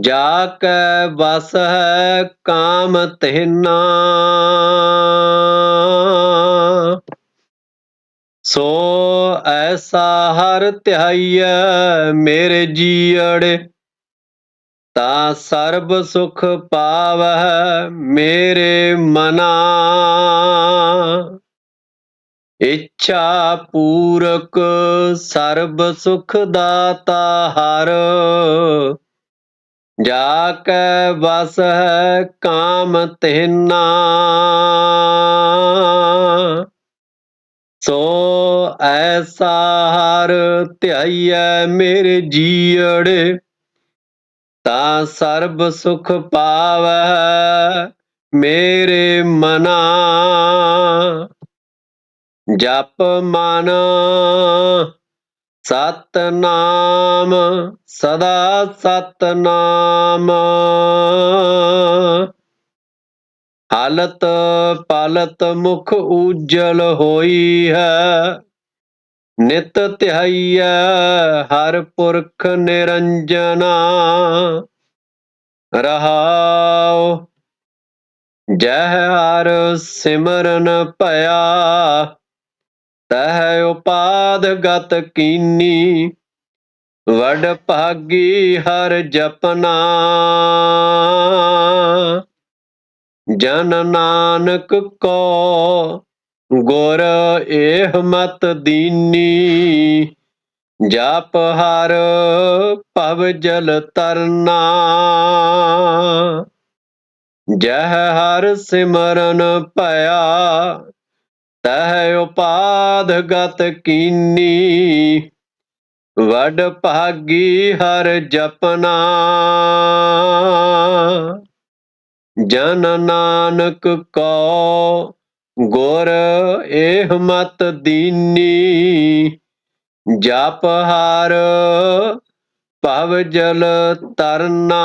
ਜਾ ਕੈ ਵਸ ਹੈ ਕਾਮ ਤਿਨਾ। ਸੋ ਐਸਾ ਹਰ ਧਿਆਈਐ ਮੇਰੇ ਜੀਅੜੇ, ਤਾ ਸਰਬ ਸੁਖ ਪਾਵਹਿ ਮੇਰੇ ਮਨਾ। ਇੱਛਾ ਪੂਰਕ ਸਰਬ ਸੁਖ ਦਾਤਾ ਹਰ ਜਾ ਕੈ ਵਸ ਹੈ ਕਾਮ ਤਿਨਾ। ਸੋ ਐਸਾ ਹਰ ਧਿਆਈਐ ਮੇਰੇ ਜੀਅੜੇ ਤਾ ਸਰਬ ਸੁਖ ਪਾਵੈ ਮੇਰੇ ਮਨਾ। ਜਪ ਮਨ ਸਤਨਾਮ, ਸਦਾ ਸਤਨਾਮ। ਹਾਲਤ ਪਾਲਤ ਮੁਖ ਉਜਲ ਹੋਈ ਹੈ। ਨਿਤ ਧਿਆਈਐ ਹਰ ਪੁਰਖ ਨਿਰੰਜਨਾ। ਰਹਾਉ, ਜਹ ਹਰ ਸਿਮਰਨ ਭਇਆ। ਤਹਿ ਉਪਾਦ ਗਤ ਕੀਨੀ, ਵਡ ਭਾਗੀ ਹਰ ਜਪਨਾ। ਜਨ ਨਾਨਕ ਕੋ ਗੁਰ ਏਹ ਮਤ ਦੀਨੀ, ਜਪ ਹਰ ਭਵ ਜਲ ਤਰਨਾ। ਜਹ ਹਰ ਸਿਮਰਨ ਭਇਆ ਤਹਿ ਉਪਾਦ ਗਤ ਕੀਨੀ, ਵਡ ਭਾਗੀ ਹਰ ਜਪਨਾ। ਜਨ ਨਾਨਕ ਕੋ ਗੁਰ ਇਹ ਮਤ ਦੀਨੀ, ਜਪ ਹਰ ਭਵ ਜਲ ਤਰਨਾ